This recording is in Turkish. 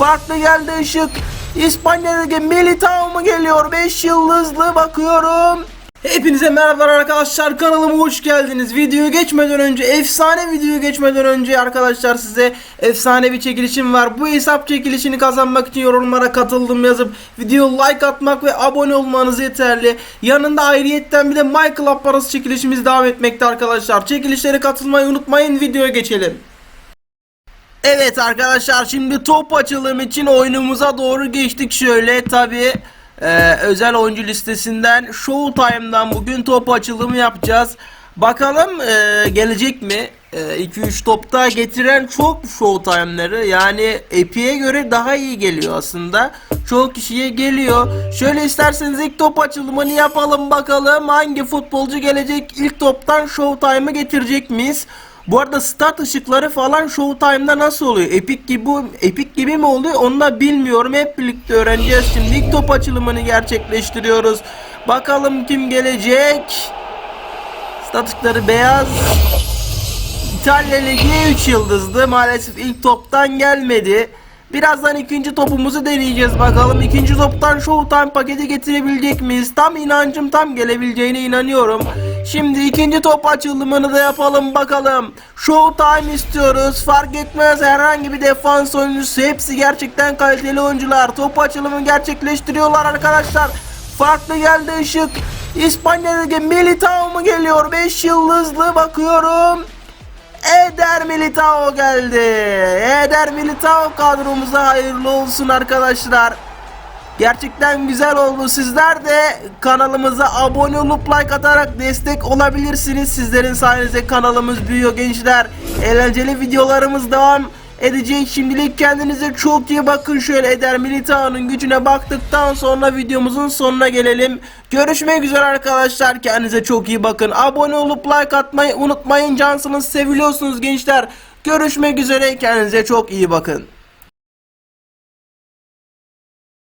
Farklı geldi ışık. İspanya Ligi Militao mu geliyor? 5 yıldızlı bakıyorum. Hepinize merhabalar arkadaşlar kanalıma hoş geldiniz. Videoyu geçmeden önce efsane videoyu geçmeden önce arkadaşlar size efsane bir çekilişim var. Bu hesap çekilişini kazanmak için yorumlara katıldım yazıp video like atmak ve abone olmanız yeterli. Yanında ayrıyetten bir de My Club parası çekilişimiz devam etmekte arkadaşlar. Çekilişlere katılmayı unutmayın videoya geçelim. Evet arkadaşlar şimdi top açılım için oyunumuza doğru geçtik şöyle tabi özel oyuncu listesinden Showtime'dan bugün top açılımı yapacağız. Bakalım e, gelecek mi? 2-3 topta getiren çok Showtime'ları yani Epic'e göre daha iyi geliyor aslında. Çoğu kişiye geliyor. Şöyle isterseniz ilk top açılımını yapalım bakalım hangi futbolcu gelecek ilk toptan Showtime'ı getirecek miyiz? Bu arada start ışıkları falan Showtime'da nasıl oluyor? Epic gibi Epic gibi mi oluyor? Onu da bilmiyorum. Hep birlikte öğreneceğiz. Şimdi ilk top açılımını gerçekleştiriyoruz. Bakalım kim gelecek? Stat ışıkları beyaz. İtalya Ligi 3 yıldızdı. Maalesef ilk toptan gelmedi. Birazdan ikinci topumuzu deneyeceğiz bakalım. İkinci toptan Showtime paketi getirebilecek miyiz? Tam inancım tam gelebileceğine inanıyorum. Şimdi ikinci top açılımını da yapalım bakalım. Showtime istiyoruz. Fark etmez herhangi bir defans oyuncusu. Hepsi gerçekten kaliteli oyuncular. Top açılımı gerçekleştiriyorlar arkadaşlar. Farklı geldi ışık. İspanya Ligi Militao mu geliyor? 5 yıldızlı bakıyorum. Eder Militao geldi. Eder Militao kadromuza hayırlı olsun arkadaşlar. Gerçekten güzel oldu. Sizler de kanalımıza abone olup like atarak destek olabilirsiniz. Sizlerin sayenizde kanalımız büyüyor gençler. Eğlenceli videolarımız devam edecek. Şimdilik kendinize çok iyi bakın. Şöyle Eder Militao'nun gücüne baktıktan sonra videomuzun sonuna gelelim. Görüşmek üzere arkadaşlar. Kendinize çok iyi bakın. Abone olup like atmayı unutmayın. Cansınız, seviliyorsunuz gençler. Görüşmek üzere. Kendinize çok iyi bakın.